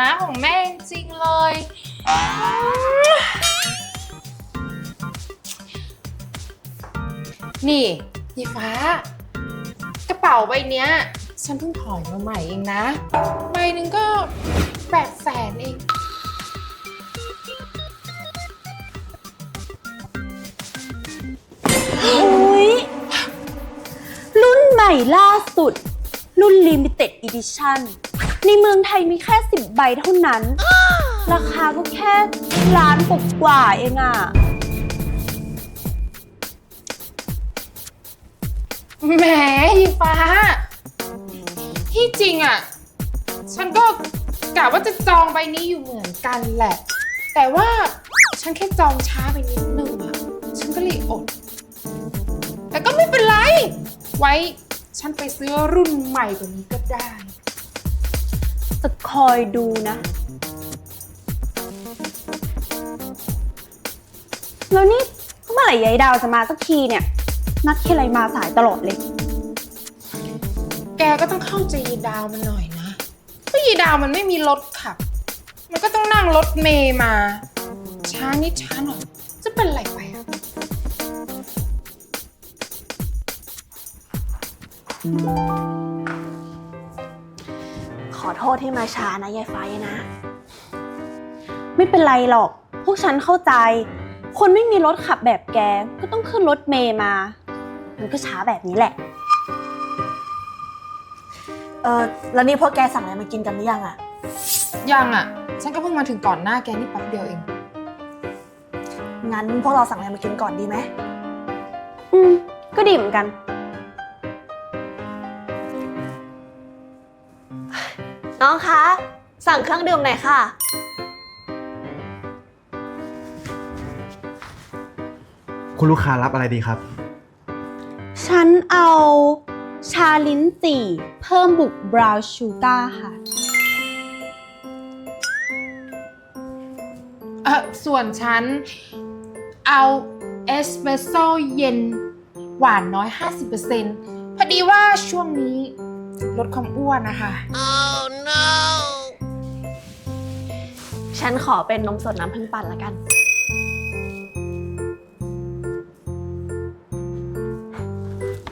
นะของแม่จริงๆเลย นี่ยีฟ้า กระเป๋าใบเนี้ย ฉันเพิ่งถอยมาใหม่เองนะ ใบหนึ่งก็แปดแสนเอง อุ้ยรุ่นใหม่ล่าสุด รุ่น Limited Edition ในเมืองไทยมีแค่ 10 ใบเท่านั้น ราคาก็แค่ล้านกว่าเองอะแหมยีฟ้า ที่จริงอะ ฉันก็กะว่าจะจองใบนี้อยู่เหมือนกันแหละ แต่ว่าฉันแค่จองช้าไปนิดนึงอะ ฉันก็เลยอด แต่ก็ไม่เป็นไร ไว้ฉันไปซื้อรุ่นใหม่กว่านี้ก็ได้ จะคอยดูนะ แล้วนี่เมื่อไหร่ยายดาวจะมาสักทีเนี่ย นัดทีไรมาสายตลอดเลย แกก็ต้องเข้าใจยีดาวมันหน่อยนะก็ยีดาวมันไม่มีรถขับ มันก็ต้องนั่งรถเมย์มา ช้านิดช้าหน่อย จะเป็นไรไปอะ อโทษที่มาช้านะยายไฟนะ ไม่เป็นไรหรอก พวกฉันเข้าใจ คนไม่มีรถขับแบบแก ก็ต้องขึ้นรถเมย์มา มันก็ช้าแบบนี้แหละ เออแล้วนี่พวกแกสั่งอะไรมากินกันหรือยังอะยังอะ ฉันก็เพิ่งมาถึงก่อนหน้าแกนี่แป๊บเดียวเอง งั้นพวกเราสั่งอะไรมากินก่อนดีไหม อืม ก็ดีเหมือนกัน น้องคะ สั่งเครื่องดื่มหน่อยค่ะ คุณลูกค้ารับอะไรดีครับ ฉันเอาชาลิ้นจี่เพิ่มบุกบราวน์ชูการ์ค่ะ เออส่วนฉัน เอาเอสเปรสโซ่เย็น หวานน้อย 50%พอดีว่าช่วงนี้ ลดความอ้วนนะคะฉันขอเป็นนมสดน้ำผึ้งปั่นละกัน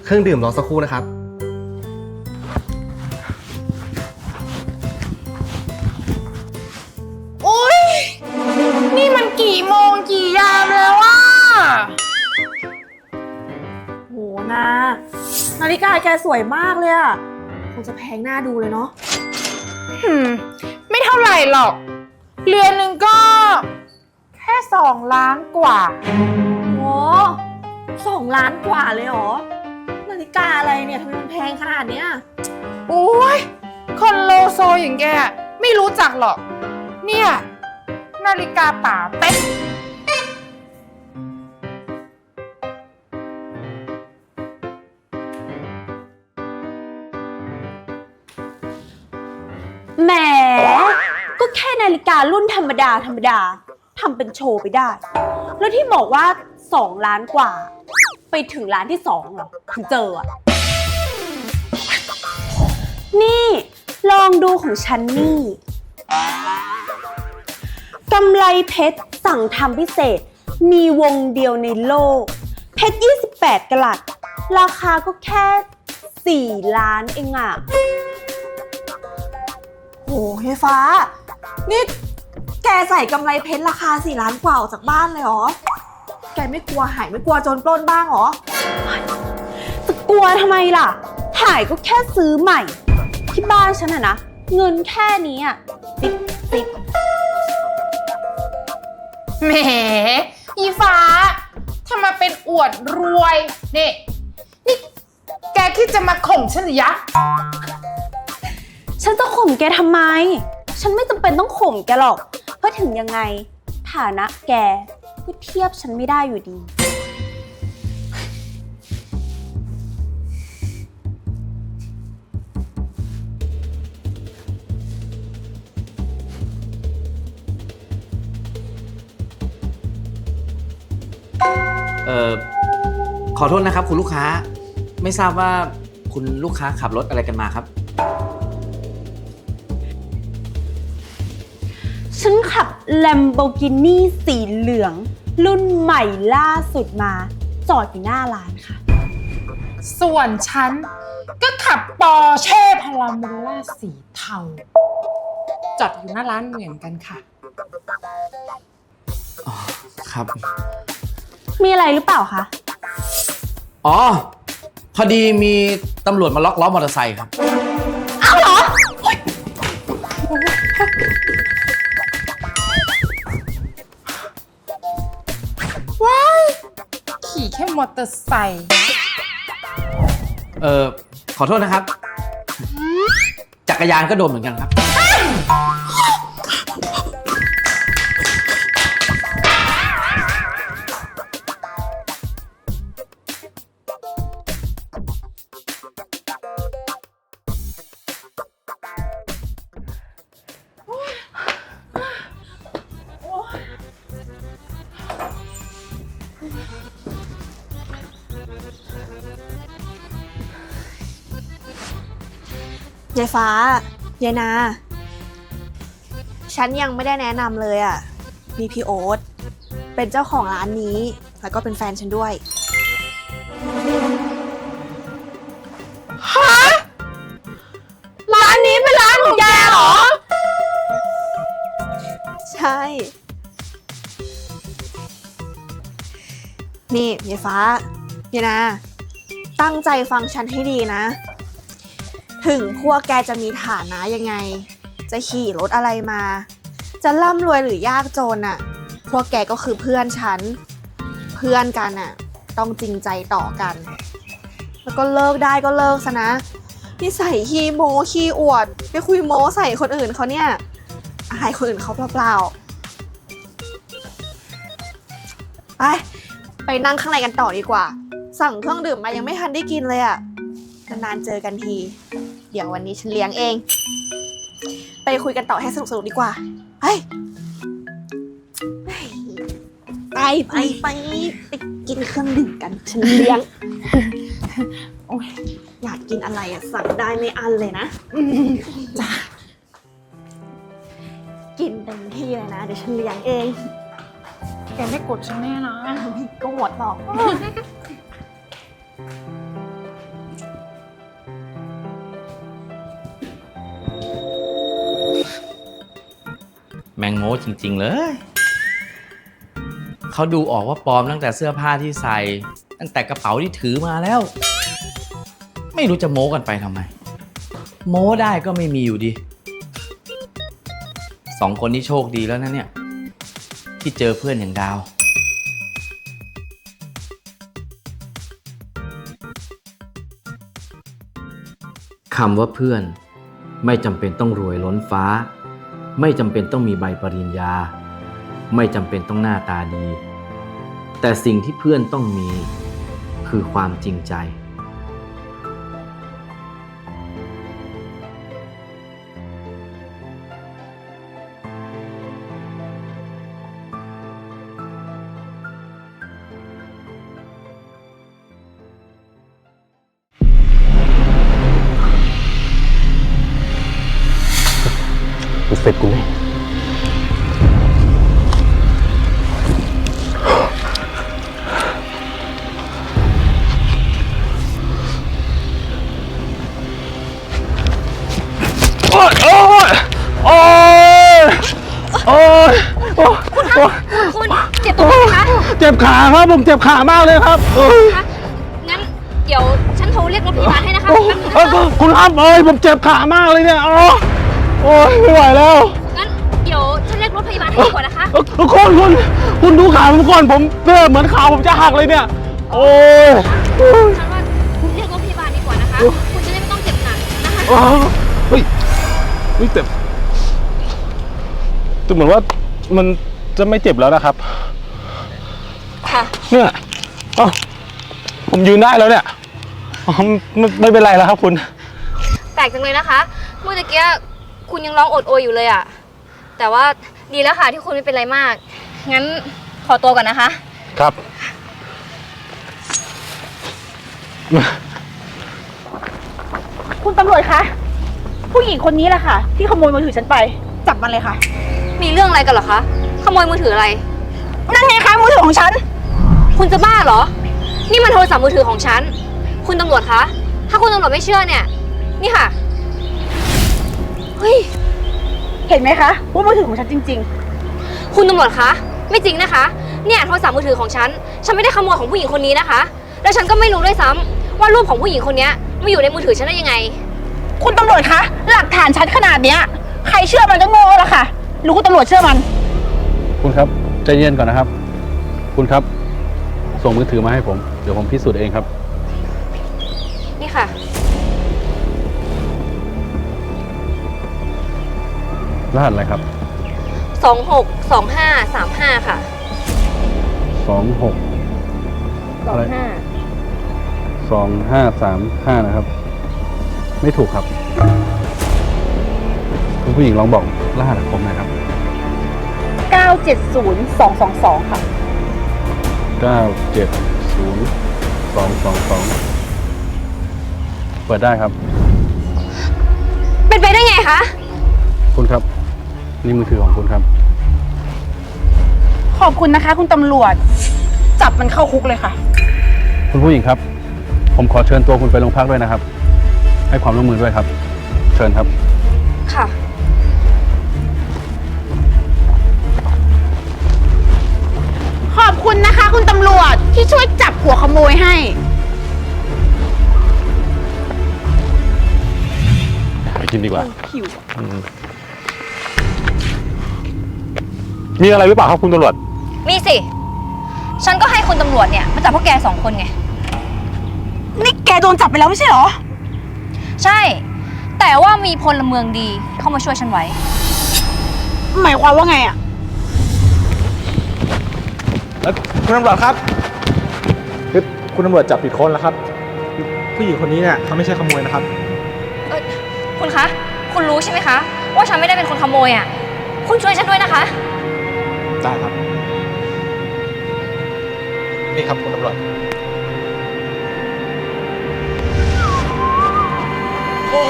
เครื่องดื่มรอสักครู่นะครับ อุ้ยนี่มันกี่โมงกี่ยามแล้วอะโหนานาฬิกาแกสวยมากเลยอะค งจะแพงหน้าดูเลยเนาะหืม ไม่เท่าไหร่หรอก เรือนหนึ่งก็ แค่สองล้านกว่าโหสองล้านกว่าเลยเหรอ นาฬิกาอะไรเนี่ยทำไมมันแพงขนาดเนี้ย โอ้ย คนโลโซอย่างแก ไม่รู้จักหรอก เนี่ย นาฬิกาป่าเต็ก นาฬิการุ่นธรรมดาธรรมดาทำเป็นโชว์ไปได้ แล้วที่บอกว่า 2 ล้านกว่า ไปถึงล้านที่2เหรอถึงเจออะนี่ลองดูของฉันนี่กำไรเพชรสั่งทำพิเศษ มีวงเดียวในโลก เพชร 28 กลัด ราคาก็แค่ 4 ล้านเองอะโอ้ยฟ้า นี่แกใส่กำไรเพชรราคาสี่ล้านกว่าออกจากบ้านเลยเหรอ แกไม่กลัวหายไม่กลัวโจรปล้นบ้างเหรอ จะกลัวทำไมล่ะหายก็แค่ซื้อใหม่ ที่บ้านฉันอะนะ เงินแค่นี้อะติดติดแหมอีฟ้าทำไมาเป็นอวดรวยนี่นี่ แกคิดจะมาข่มฉันหรือยะ ฉันจะข่มแกทำไม ฉันไม่จำเป็นต้องข่มแกหรอก เพราะถึงยังไง ฐานะแกก็เทียบฉันไม่ได้อยู่ดี เอ่อขอโทษนะครับ คุณลูกค้า ไม่ทราบว่าคุณลูกค้าขับรถอะไรกันมาครับ ฉันขับ Lamborghini สีเหลือง รุ่นใหม่ล่าสุดมา จอดอยู่หน้าร้านค่ะ ส่วนฉันก็ขับปอร์เช่พาราโมล่าสีเทา จอดอยู่หน้าร้านเหมือนกันค่ะ ครับ มีอะไรหรือเปล่าคะ อ๋อ พอดีมีตำรวจมาล็อกล้อมอเตอร์ไซค์ครับ มอเตอร์ไซค์เออขอโทษนะครับ จักรยานก็โดนเหมือนกันครับ ยายฟ้ายายนา ฉันยังไม่ได้แนะนำเลยอะ่ะ มีพี่โอ๊ตเป็นเจ้าของร้านนี้ แล้วก็เป็นแฟนฉันด้วยร้านนี้เป็นร้านของแกเหรอ ใช่ นี่ยายฟ้ายายนา ตั้งใจฟังฉันให้ดีนะ ถึงพวกแกจะมีฐานะยังไง จะขี่รถอะไรมา จะร่ำรวยหรือยากจนอะพวกแกก็คือเพื่อนฉัน เพื่อนกันอะต้องจริงใจต่อกัน แล้วก็เลิกได้ก็เลิกซะนะนี่ใส่ขี้โมขี้อวด ไปคุยโมใส่คนอื่นเขาเนี่ยอายคนอื่นเขาเปล่าๆ ไปไปนั่งข้างในกันต่อดีกว่า สั่งเครื่องดื่มมายังไม่ทันได้กินเลยอะนานๆเจอกันที เดี๋ยววันนี้ฉันเลี้ยงเอง ไปคุยกันต่อให้สนุกๆดีกว่าไปไปไปไปไปกินเครื่องดื่มกัน ฉันเลี้ยง โอ้ยอยากกินอะไรอะสั่งได้ไม่อันเลยนะจ้ากินเต็มที่เลยนะ เดี๋ยวฉันเลี้ยงเอง แกไม่กดฉันแน่นะก็หมดหรอก แมงโมจริง ๆ เลย เขาดูออกว่าปลอมตั้งแต่เสื้อผ้าที่ใส่ ตั้งแต่กระเป๋าที่ถือมาแล้ว ไม่รู้จะโม้กันไปทำไม โม้ได้ก็ไม่มีอยู่ดี สองคนนี้โชคดีแล้วนะเนี่ย ที่เจอเพื่อนอย่างดาว คำว่าเพื่อนไม่จำเป็นต้องรวยล้นฟ้า ไม่จำเป็นต้องมีใบปริญญา ไม่จำเป็นต้องหน้าตาดี แต่สิ่งที่เพื่อนต้องมีคือความจริงใจ ครับผมเจ็บขามากเลยครับเอ้ยงั้นเดี๋ยวฉันโทรเรียกรถพยาบาลให้นะคะโอ้แป๊บนึงเอ้ยนะคะคุณครับเอ้ยผมเจ็บขามากเลยเนี่ยอ๋อโอ้ยไม่ไหวแล้วงั้นเดี๋ยวฉันเรียกรถพยาบาลให้ดีกว่านะคะเอ้ยคุณคุณคุณดูขาผมก่อนผมเนี่ยเหมือนขาผมจะหักเลยเนี่ย โอ้ยโอ้ยฉันว่าเรียกรถพยาบาลดีกว่านะคะ คุณจะได้ไม่ต้องเจ็บหนักนะคะอ้าวเฮ้ยเฮ้ยแต่แต่เหมือนว่ามันจะไม่เจ็บแล้วนะครับ ค่ะ เนี่ยเอ้าผมยืนได้แล้วเนี่ยอ๋อไม่ไม่เป็นไรแล้วครับคุณ แปลกจังเลยนะคะ เมื่อตะกี้คุณยังร้องโอดโอยอยู่เลยอะแต่ว่าดีแล้วค่ะที่คุณไม่เป็นไรมาก งั้นขอตัวก่อนนะคะ ครับ คุณตำรวจคะ ผู้หญิงคนนี้แหละค่ะ ที่ขโมยมือถือฉันไป จับมันเลยค่ะ มีเรื่องอะไรกันเหรอคะ ขโมยมือถืออะไร นั่นไงคะมือถือของฉัน คุณจะบ้าเหรอ นี่มันโทรศัพท์มือถือของฉัน คุณตำรวจคะ ถ้าคุณตำรวจไม่เชื่อเนี่ย นี่ค่ะ เฮ้ย เห็นไหมคะว่ามือถือของฉันจริง คุณตำรวจคะ ไม่จริงนะคะ เนี่ยโทรศัพท์มือถือของฉัน ฉันไม่ได้ขโมยของผู้หญิงคนนี้นะคะ แล้วฉันก็ไม่รู้ด้วยซ้ำว่ารูปของผู้หญิงคนเนี้ยมาอยู่ในมือถือฉันได้ยังไง ๆ คุณตำรวจคะ หลักฐานชัดขนาดเนี้ย ใครเชื่อมันก็โง่แล้วค่ะหรือคุณตำรวจเชื่อมัน คุณครับใจเย็นก่อนนะครับ คุณครับ ส่งมือถือมาให้ผม เดี๋ยวผมพิสูจน์เองครับ นี่ค่ะ รหัสอะไรครับ 26 25 35 ค่ะ สองหก อะไร 25 สองห้าสามห้านะครับ ไม่ถูกครับ คุณผู้หญิงลองบอกรหัสผมหน่อยครับ 970222 ค่ะ เก้าเจ็ดศูนย์สองสองสองเปิดได้ครับ เป็นไปได้ไงคะ คุณครับ นี่มือถือของคุณครับ ขอบคุณนะคะ คุณตำรวจ จับมันเข้าคุกเลยค่ะ คุณผู้หญิงครับ ผมขอเชิญตัวคุณไปโรงพักด้วยนะครับ ให้ความร่วมมือด้วยครับ เชิญครับ ที่ช่วยจับหัวขโมยให้ ไปกินดีกว่า หิวอืมมีอะไรหรือเปล่าครับคุณตำรวจ มีสิ ฉันก็ให้คุณตำรวจเนี่ยมาจับพวกแกสองคนไง นี่แกโดนจับไปแล้วไม่ใช่เหรอ ใช่ แต่ว่ามีพลเมืองดีเข้ามาช่วยฉันไว้ หมายความว่าไงอะแล้วคุณตำรวจครับ คือคุณตำรวจจับผิดคนแล้วครับ ผู้หญิงคนนี้เนี่ยเขาไม่ใช่ขโมยนะครับ เอ้ยคุณคะ คุณรู้ใช่ไหมคะ ว่าฉันไม่ได้เป็นคนขโมยอะ คุณช่วยฉันด้วยนะคะ ได้ครับ นี่ครับคุณตำรวจ โอ้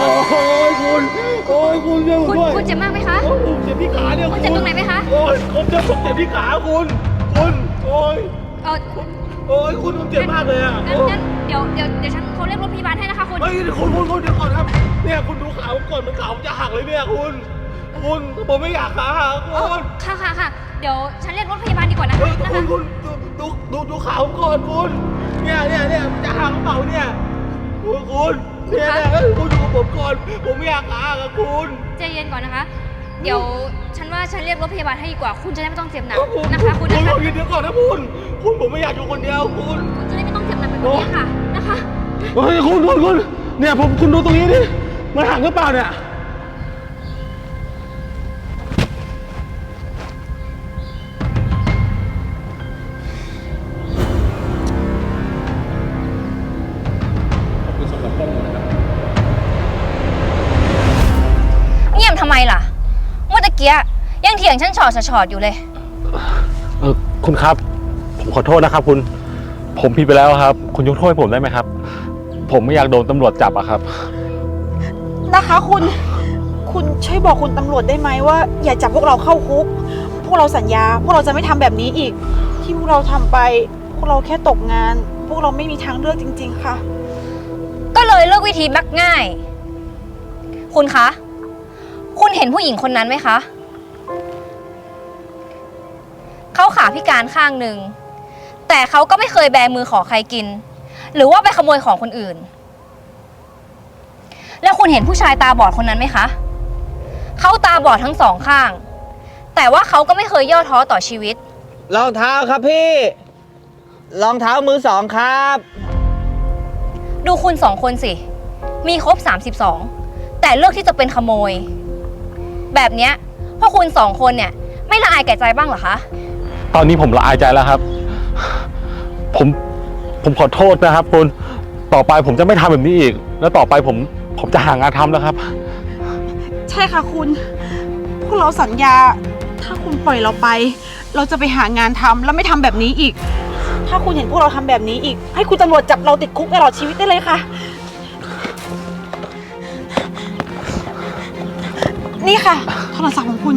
ยคุณ โอ้ยคุณช่วยผมคุณด้วย คุณเจ็บมากไหมคะโอ้ยผมเจ็บที่ขาเนี่ยคุณเจ็บตรงไหนไหมคะ โอ้ยผมเจ็บผมเจ็บที่ขาคุณ คุณ โอ้ย เออโอ้ยคุณผมเจ็บมากเลยอะงั้นงั้นเดี๋ยวเดี๋ยวเดี๋ยวฉันโทรเรียกรถพยาบาลให้นะคะคุณ เฮ้ยคุณคุณคุณเดี๋ยวก่อนครับ เนี่ยคุณดูขาผมก่อนมันขาผมจะหักเลยเนี่ยคุณ คุณผมไม่อยากขาหักเออคุณค่ะค่ะค่ะ เดี๋ยวฉันเรียกรถพยาบาลดีกว่านะเฮ้ยนะคุคะณคุณดูดูดูดูขาผมก่อนคุณ เนี่ยเนี่ยเนี่ยมันจะหักกระเป๋าเนี่ยคุณคุณเนี่ยเนี่ยเฮ้ยคุณดูผมก่อน ผมไม่อยากขาหักอะคุณ ใจเย็นก่อนนะคะ เดี๋ยวฉันว่าฉันเรียกรถพยาบาลให้ดีกว่า คุณจะได้ไม่ต้องเจ็บหนักเออคุณนะคะคุณคุนะณคะคุณเดี๋ยวก่อนนะคุณ คุณผมไม่อยากอยู่คนเดียวคุณ คุณจะได้ไม่ต้องเจ็บหนักแบบนี้ค่ะนะคะ เฮ้ยคุณคุณคุณเนี่ยผมคุณดูตรงนี้ดิ มันหักหรือเปล่าเนี่ย กียยังเถียงฉันฉอดฉอดอยู่เลย เออคุณครับ ผมขอโทษนะครับ คุณ ผมผิดไปแล้วครับ คุณยกโทษให้ผมได้ไหมครับ ผมไม่อยากโดนตำรวจจับอะครับ นะคะคุณคุณช่วยบอกคุณตำรวจได้ไหมว่า อย่าจับพวกเราเข้าคุก พวกเราสัญญา พวกเราจะไม่ทำแบบนี้อีก ที่พวกเราทำไป พวกเราแค่ตกงาน พวกเราไม่มีทางเลือกจริง ๆ ค่ะ ก็เลยเลือกวิธีมักง่าย คุณคะ คุณเห็นผู้หญิงคนนั้นไหมคะ เขาขาพิการข้างหนึ่ง แต่เขาก็ไม่เคยแบมือขอใครกิน หรือว่าไปขโมยของคนอื่น แล้วคุณเห็นผู้ชายตาบอดคนนั้นไหมคะ เขาตาบอดทั้งสองข้าง แต่ว่าเขาก็ไม่เคยย่อท้อต่อชีวิต รองเท้าครับพี่ รองเท้ามือสองครับ ดูคุณสองคนสิ มีครบ 32 แต่เลือกที่จะเป็นขโมย แบบเนี้ยพวกคุณสองคนเนี่ย ไม่ละอายแก่ใจบ้างเหรอคะ ตอนนี้ผมละอายใจแล้วครับ ผมผมขอโทษนะครับ คุณ ต่อไปผมจะไม่ทำแบบนี้อีก แล้วต่อไปผมผมจะหางานทำแล้วครับ ใช่ค่ะคุณ พวกเราสัญญา ถ้าคุณปล่อยเราไป เราจะไปหางานทำแล้วไม่ทำแบบนี้อีก ถ้าคุณเห็นพวกเราทำแบบนี้อีก ให้คุณตำรวจจับเราติดคุกตลอดชีวิตได้เลยค่ะ นี่ค่ะ โทรศัพท์ของคุณ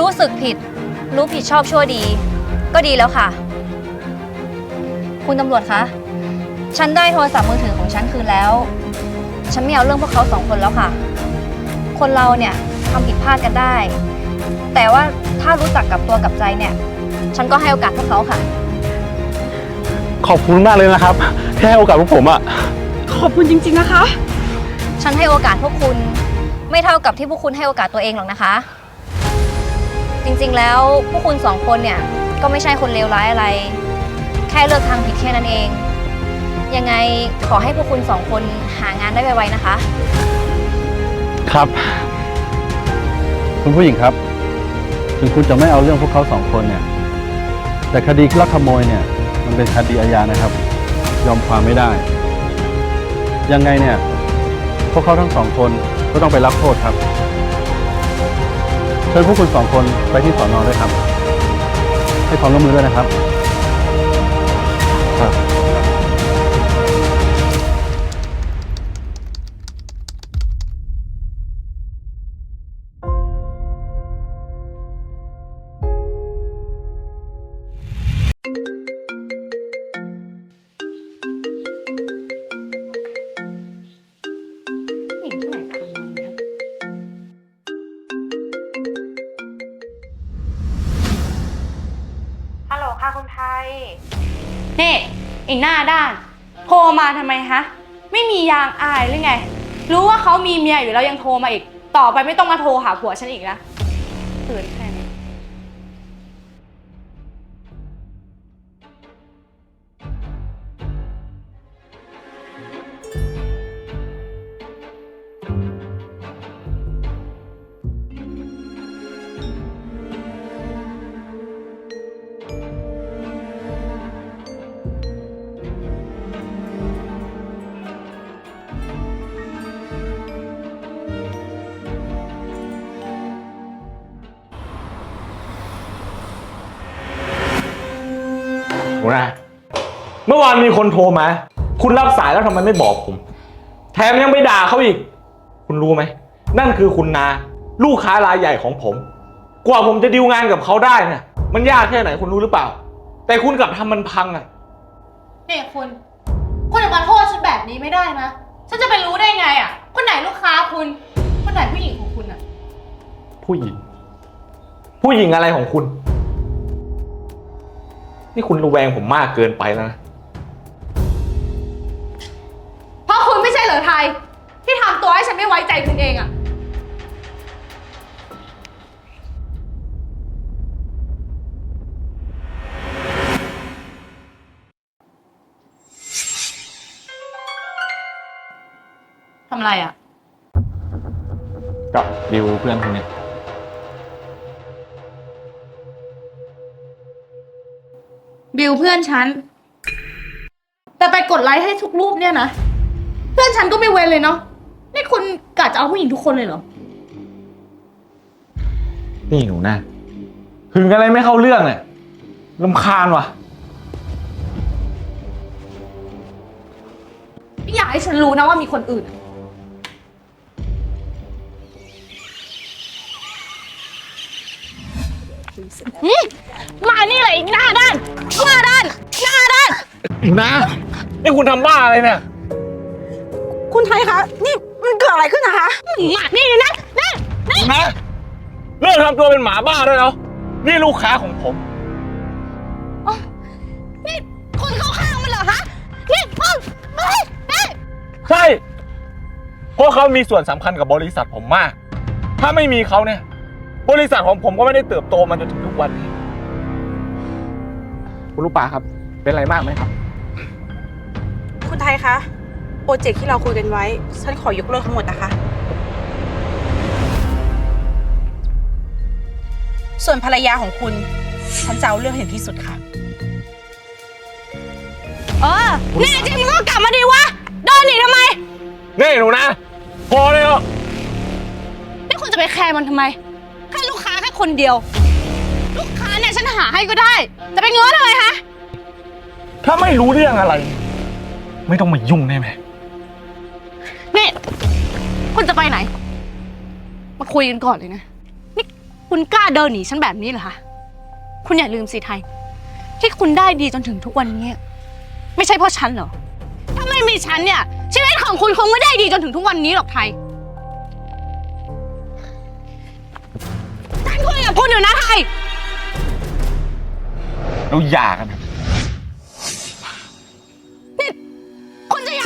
รู้สึกผิด รู้ผิดชอบชั่วดี ก็ดีแล้วค่ะ คุณตำรวจคะ ฉันได้โทรศัพท์มือถือของฉันคืนแล้ว ฉันไม่เอาเรื่องพวกเขาสองคนแล้วค่ะ คนเราเนี่ยทำผิดพลาดกันได้ แต่ว่าถ้ารู้จักกับตัวกับใจเนี่ย ฉันก็ให้โอกาสพวกเขาค่ะ ขอบคุณมากเลยนะครับที่ให้โอกาสพวกผมอะ ขอบคุณจริง ๆ นะคะ ฉันให้โอกาสพวกคุณ ไม่เท่ากับที่พวกคุณให้โอกาสตัวเองหรอกนะคะ จริงๆแล้วพวกคุณสองคนเนี่ยก็ไม่ใช่คนเลวร้ายอะไร แค่เลือกทางผิดแค่นั้นเอง ยังไงขอให้พวกคุณสองคนหางานได้ไวๆนะคะ ครับ คุณผู้หญิงครับ ถึงคุณจะไม่เอาเรื่องพวกเขาสองคนเนี่ย แต่คดีลักขโมยเนี่ย มันเป็นคดีอาญานะครับ ยอมความไม่ได้ ยังไงเนี่ย วกเขาทั้งสองคนก็ต้องไปรับโทษครับ เชิญพวกคุณสองคนไปที่สอนอด้วยครับ ให้ความร่วมมือด้วยนะครับครับ ค่ะคุณไทย นี่อีกหน้าด้านโทรมาทำไมฮะ ไม่มียางอายหรือไง รู้ว่าเขามีเมียอยู่แล้วยังโทรมาอีก ต่อไปไม่ต้องมาโทรหาผัวฉันอีกนะเขิน หัวหน้า เมื่อวานมีคนโทรมา คุณรับสายแล้วทำไมไม่บอกผม แถมยังไปด่าเขาอีก คุณรู้ไหม นั่นคือคุณนา ลูกค้ารายใหญ่ของผม กว่าผมจะดีลงานกับเขาได้เนี่ยมันยากแค่ไหนคุณรู้หรือเปล่า แต่คุณกลับทำมันพังอะนี่คุณ คุณจะมาโทษฉันแบบนี้ไม่ได้นะ ฉันจะไปรู้ได้ไงอะ คนไหนลูกค้าคุณ คนไหนผู้หญิงของคุณอะ ผู้หญิง ผู้หญิงอะไรของคุณ นี่คุณระแวงผมมากเกินไปแล้วนะ เพราะคุณไม่ใช่เหรอไทย ที่ทำตัวให้ฉันไม่ไว้ใจคุณเองอะทำอะไรอะกับดิวเพื่อนคุณเนี่ย บิวเพื่อนฉัน แต่ไปกดไลค์ให้ทุกรูปเนี่ยนะ เพื่อนฉันก็ไม่เว้นเลยเนาะ นี่คุณกะจะเอาผู้หญิงทุกคนเลยเหรอ นี่หนูนะหึงอะไรไม่เข้าเรื่องเนี่ยลำคาญว่ะ ไม่อยากให้ฉันรู้นะว่ามีคนอื่นมา นูนะนี่คุณทำบ้าอะไรเนี่ย คุณไทยคะ นี่มันเกิดอะไรขึ้นนะคะมานี่นะนี่หนูนะเลิกทำตัวเป็นหมาบ้าได้แล้วนี่ลูกค้าของผม นี่คุณเข้าข้างมันเหรอฮะนี่พ่อเฮ้ยนี่ใช่ เพราะเขามีส่วนสำคัญกับบริษัทผมมาก ถ้าไม่มีเขาเนี่ย บริษัทของผมก็ไม่ได้เติบโตมาจนถึงทุกวันนี้ คุณลูกปลาครับ เป็นอะไรมากไหมครับ คุณไทยคะ โปรเจกต์ที่เราคุยกันไว้ ฉันขอยกเลิกทั้งหมดนะคะ ส่วนภรรยาของคุณ ฉันจะเอาเรื่องให้ถึงที่สุดค่ะ เออแน่จริงมึงก็กลับมาดีวะโดนหนีทำไม นี่หนูนะ พอเลยเหรอนี่คุณจะไปแคร์มันทำไม แค่ลูกค้าแค่คนเดียว ลูกค้าเนี่ยฉันหาให้ก็ได้ จะไปเง้อทำไมฮะถ้าไม่รู้เรื่องอะไร ไม่ต้องมายุ่งได้ไหมนี่นี่คุณจะไปไหน มาคุยกันก่อนเลยนะ นี่คุณกล้าเดินหนีฉันแบบนี้เหรอคะ คุณอย่าลืมสิไทย ที่คุณได้ดีจนถึงทุกวันนี้ ไม่ใช่เพราะฉันเหรอ ถ้าไม่มีฉันเนี่ย ชีวิตของคุณคงไม่ได้ดีจนถึงทุกวันนี้หรอกไทยฉันคุยกับคุณอยู่นะไทย เราหย่ากันเถอะ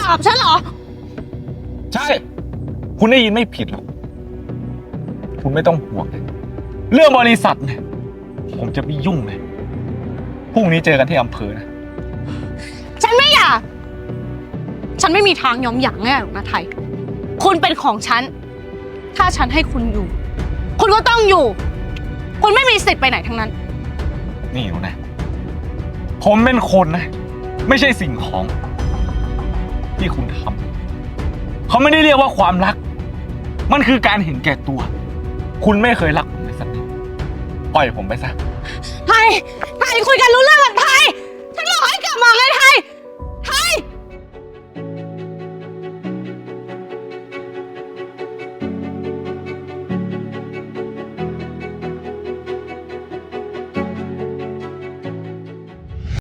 คุณจะหย่ากับฉันเหรอ ใช่ คุณได้ยินไม่ผิดหรอก คุณไม่ต้องห่วงเลยเรื่องบริษัทเนี่ย ผมจะไม่ยุ่งเลย พรุ่งนี้เจอกันที่อำเภอนะ ฉันไม่อยาก ฉันไม่มีทางยอมหย่าง่ายหรอกนะไทย คุณเป็นของฉัน ถ้าฉันให้คุณอยู่ คุณก็ต้องอยู่ คุณไม่มีสิทธิ์ไปไหนทั้งนั้น นี่หนูนะ ผมเป็นคนนะ ไม่ใช่สิ่งของ ที่คุณทำเขาไม่ได้เรียกว่าความรัก มันคือการเห็นแก่ตัว คุณไม่เคยรักผมเลยสักนิดปล่อยผมไปซะ ไทยไทยคุยกันรู้เรื่องไทยฉันบอกให้กลับมาไงไทย